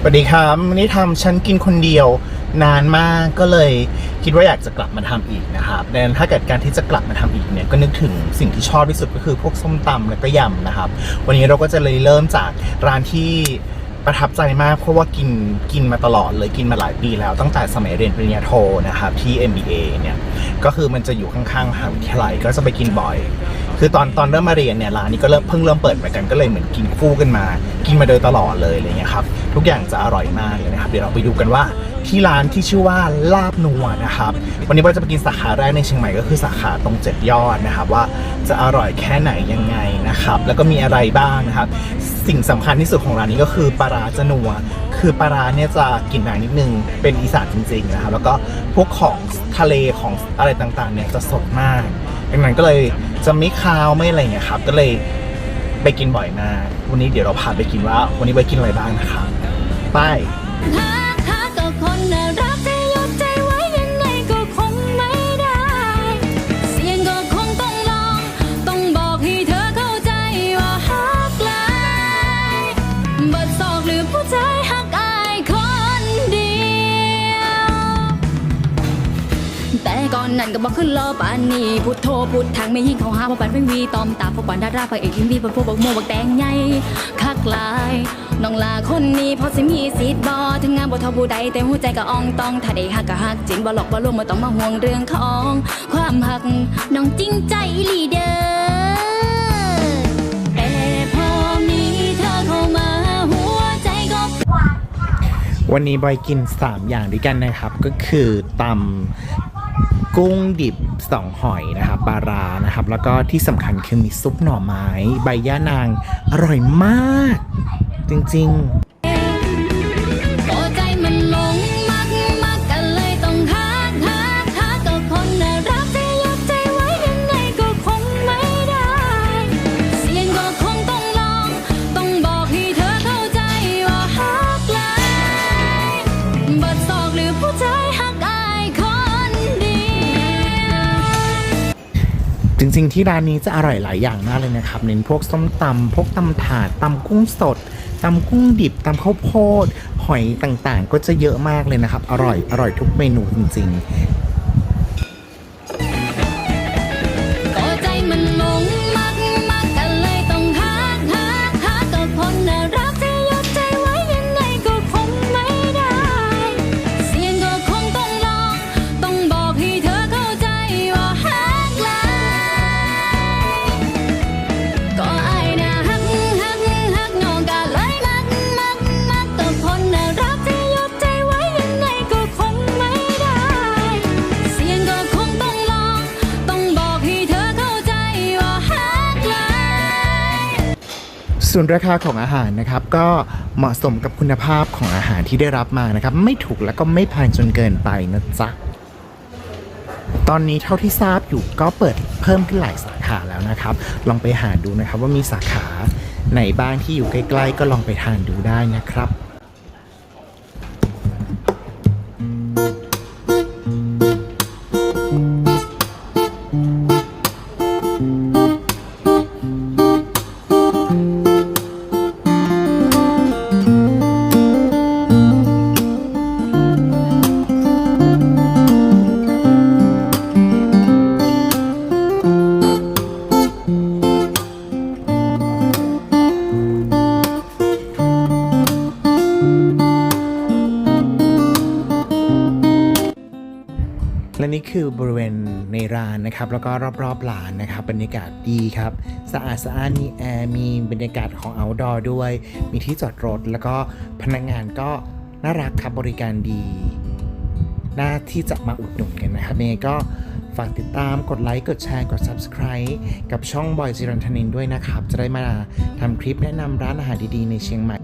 สวัสดีครับวันนี้ทำฉันกินคนเดียวนานมากก็เลยคิดว่าอยากจะกลับมาทำอีกนะครับดังนั้นถ้าเกิดการที่จะกลับมาทำอีกเนี่ยก็นึกถึงสิ่งที่ชอบที่สุดก็คือพวกส้มตำและก็ยำนะครับ วันนี้เราก็จะเลยเริ่มจากร้านที่ประทับใจมากเพราะว่ากินกินมาตลอดเลยกินมาหลายปีแล้วตั้งแต่สมัยเรียนปริญญาโทนะครับที่ MBA เนี่ยก็คือมันจะอยู่ข้างๆมหาวิทยาลัยก็จะไปกินบ่อย คือตอนตอนเริ่มมาเรียนเนี่ยร้านนี้ก็เริ่มเพิ่งเริ่มเปิดเหมือนกันก็เลยเหมือนกินคู่กันมา กินมาโดยตลอดเลยอะไรเงี้ยครับทุกอย่างจะอร่อยมากเลยนะครับเดี๋ยวเราไปดูกันว่าที่ร้านที่ชื่อว่าลาบนัวนะครับวันนี้เราจะไปกินสาขาแรกในเชียงใหม่ก็คือสาขาตรงเจ็ดยอดนะครับว่าจะอร่อยแค่ไหนยังไงนะครับแล้วก็มีอะไรบ้างนะครับสิ่งสำคัญที่สุดของร้านนี้ก็คือปลาร้าจะนัวคือปลาร้าเนี่ยจะกลิ่นหนานิดนึงเป็นอีสานจริงๆนะครับแล้วก็พวกของทะเลของอะไรต่างๆเนี่ยจะสดมาก ดังนั้นก็เลยจะไม่คาวไม่อะไรเงี้ยครับ ก็เลยไปกินบ่อยมากวันนี้เดี๋ยวเราพาไปกินว่า วันนี้ไปกินอะไรบ้างนะครับไป แต่ก่อนนั้นก็บอกขึ้นรอปานนี้พุทโธพุททางไม่ยิ่งเขาหาพอปันเพ่งวีตอมตาพอปันดาราพระเอกอินดีพอพวกบักโมบักแดงใหญ่คักลายน้องลาคนนี้พอสิมีสิทธิ์บอถึงงานบ่ทอผู้ใดแต่หัวใจก็อ่องต้องถ้าได้ฮักก็ฮักจริงบ่หลอกบ่ลวงบ่ต้องมาห่วงเรื่องของ ความฮักน้องจริงใจลีเดอร์วันนี้บอยกิน 3 อย่างด้วยกันนะครับ ก็คือตำ กุ้งดิบสองหอยนะครับปลารานะครับ แล้วก็ที่สำคัญคือมีซุปหน่อไม้ ใบย่านางอร่อยมาก จริง ๆ จริงๆที่ร้านนี้จะอร่อยหลายอย่างมากเลยนะครับเน้นพวกส้มตำพวกตำถาดตำกุ้งสดตำกุ้งดิบตำข้าวโพด หอยต่างๆ ก็จะเยอะมากเลยนะครับ อร่อยอร่อยทุกเมนูจริงๆ ส่วนราคาของอาหารนะครับ ก็เหมาะสมกับคุณภาพของอาหารที่ได้รับมานะครับ ไม่ถูกแล้วก็ไม่แพงจนเกินไปนะจ๊ะตอนนี้เท่าที่ทราบอยู่ก็เปิดเพิ่มขึ้นหลายสาขาแล้วนะครับ ลองไปหาดูนะครับว่ามีสาขาไหนบ้างที่อยู่ใกล้ ๆ ก็ลองไปทานดูได้นะครับ และนี่คือบริเวณในร้านนะครับ แล้วก็รอบๆร้านนะครับ บรรยากาศดีครับ สะอาดสะอานมีแอร์มีบรรยากาศของอ outdoor ด้วย มีที่จอดรถ แล้วก็พนักงานก็น่ารักครับบริการดีน่าที่จะมาอุดหนุนกันนะครับยังไงก็ฝากติดตามกดไลค์ กดแชร์ กด subscribe กับช่องบอยจิรันทนินด้วยนะครับ จะได้มาทำคลิปแนะนำร้านอาหารดีๆ ในเชียงใหม่